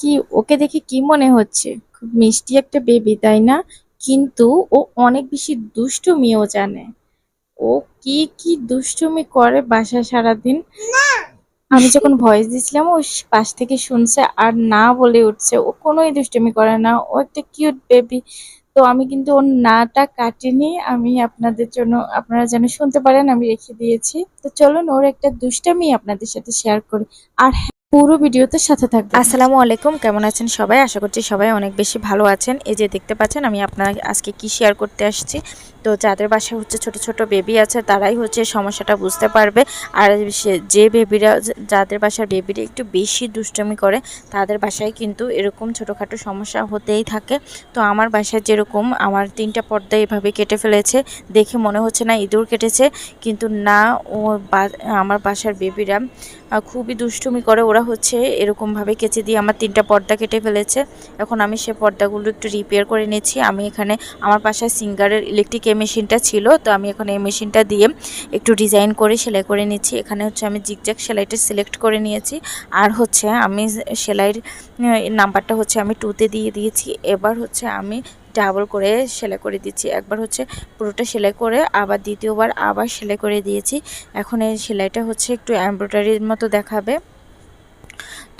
কি ওকে দেখে কি মনে হচ্ছে? খুব মিষ্টি একটা বেবি তাই না? কিন্তু ও অনেক বেশি দুষ্টুমিও জানে। ও কি কি দুষ্টুমি করে বাসায় সারাদিন? আমি যখন ভয়েস দিছিলাম ও পাশ থেকে শুনছে আর না বলে উঠছে। ও কোনোই দুষ্টুমি করে না। ও একটা কিউট বেবি তো আমি কিন্তু ওর নাটা কাটিনি। আমি আপনাদের জন্য আপনারা যেন শুনতে পারেন আমি রেখে দিয়েছি। তো চলুন ওর একটা দুষ্টামি আপনাদের সাথে শেয়ার করি। আর হ্যাঁ, পুরো ভিডিওতে সাথে থাকবে আসসালামু আলাইকুম, কেমন আছেন সবাই? আশা করছি সবাই অনেক বেশি ভালো আছেন। এই যে দেখতে পাচ্ছেন, আমি আপনার আজকে কি শেয়ার করতে আসছি? তো যাদের বাসায় হচ্ছে ছোট ছোট বেবি আছে, তারাই হচ্ছে সমস্যাটা বুঝতে পারবে। আর সে- যে বেবিরা যাদের বাসার বেবিরা একটু বেশি দুষ্টমি করে, তাদের বাসায় কিন্তু এরকম ছোটোখাটো সমস্যা হতেই থাকে। তো আমার বাসায় যেরকম, আমার তিনটা পর্দা এভাবে কেটে ফেলেছে, দেখে মনে হচ্ছে না ইঁদুর কেটেছে। কিন্তু না, ও আমার বাসার বেবিরা খুবই দুষ্টুমি করে। ওরা হচ্ছে এরকমভাবে কেচে দিয়ে আমার তিনটা পর্দা কেটে ফেলেছে। এখন আমি সে পর্দাগুলো একটু রিপেয়ার করে নিয়েছি আমি এখানে আমার বাসায় সিঙ্গারের ইলেকট্রিক এই মেশিনটা ছিল, তো আমি এখন এই মেশিনটা দিয়ে একটু ডিজাইন করে সেলাই করে নিচ্ছি। এখানে হচ্ছে আমি জিগজ্যাগ সেলাইটা সিলেক্ট করে নিয়েছি। আর হচ্ছে আমি সেলাইয়ের নাম্বারটা হচ্ছে আমি টুতে দিয়ে দিয়েছি। এবার হচ্ছে আমি ডাবল করে সেলাই করে দিচ্ছি। একবার হচ্ছে পুরোটা সেলাই করে, আবার দ্বিতীয়বার আবার সেলাই করে দিয়েছি। এখন এই সেলাইটা হচ্ছে একটু এমব্রয়ডারির মতো দেখাবে।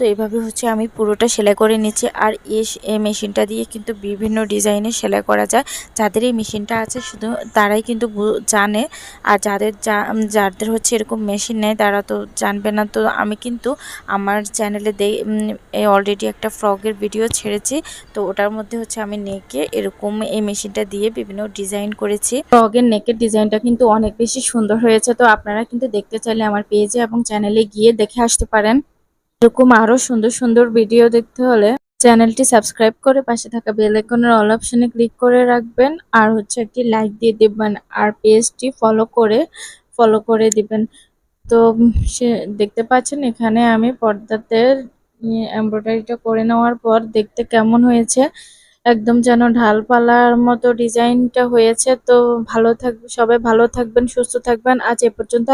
তো এইভাবে হচ্ছে আমি পুরোটা সেলাই করে নিচ্ছি। আর এই মেশিনটা দিয়ে কিন্তু বিভিন্ন ডিজাইনে সেলাই করা যায়। যাদের এই মেশিনটা আছে শুধু তারাই কিন্তু জানে। আর যাদের যাদের হচ্ছে এরকম মেশিন নেই তারা তো জানবে না। তো আমি কিন্তু আমার চ্যানেলে দে অলরেডি একটা ফ্রকের ভিডিও ছেড়েছি। তো ওটার মধ্যে হচ্ছে আমি নেকে এরকম এই মেশিনটা দিয়ে বিভিন্ন ডিজাইন করেছি। ফ্রকের নেকের ডিজাইনটা কিন্তু অনেক বেশি সুন্দর হয়েছে। তো আপনারা কিন্তু দেখতে চাইলে আমার পেজে এবং চ্যানেলে গিয়ে দেখে আসতে পারেন। এরকম আরও সুন্দর সুন্দর ভিডিও দেখতে হলে চ্যানেলটি সাবস্ক্রাইব করে পাশে থাকা বেল আইকনের অল অপশনে ক্লিক করে রাখবেন। আর হচ্ছে একটি লাইক দিয়ে দিবেন আর পেজটি ফলো করে ফলো করে দিবেন। তো সে দেখতে পাচ্ছেন এখানে আমি পর্দাতে এমব্রয়ডারিটা করে নেওয়ার পর দেখতে কেমন হয়েছে। একদম যেন ঢালপালার মতো ডিজাইনটা হয়েছে। তো ভালো থাকবে সবাই ভালো থাকবেন, সুস্থ থাকবেন। আজ এ পর্যন্ত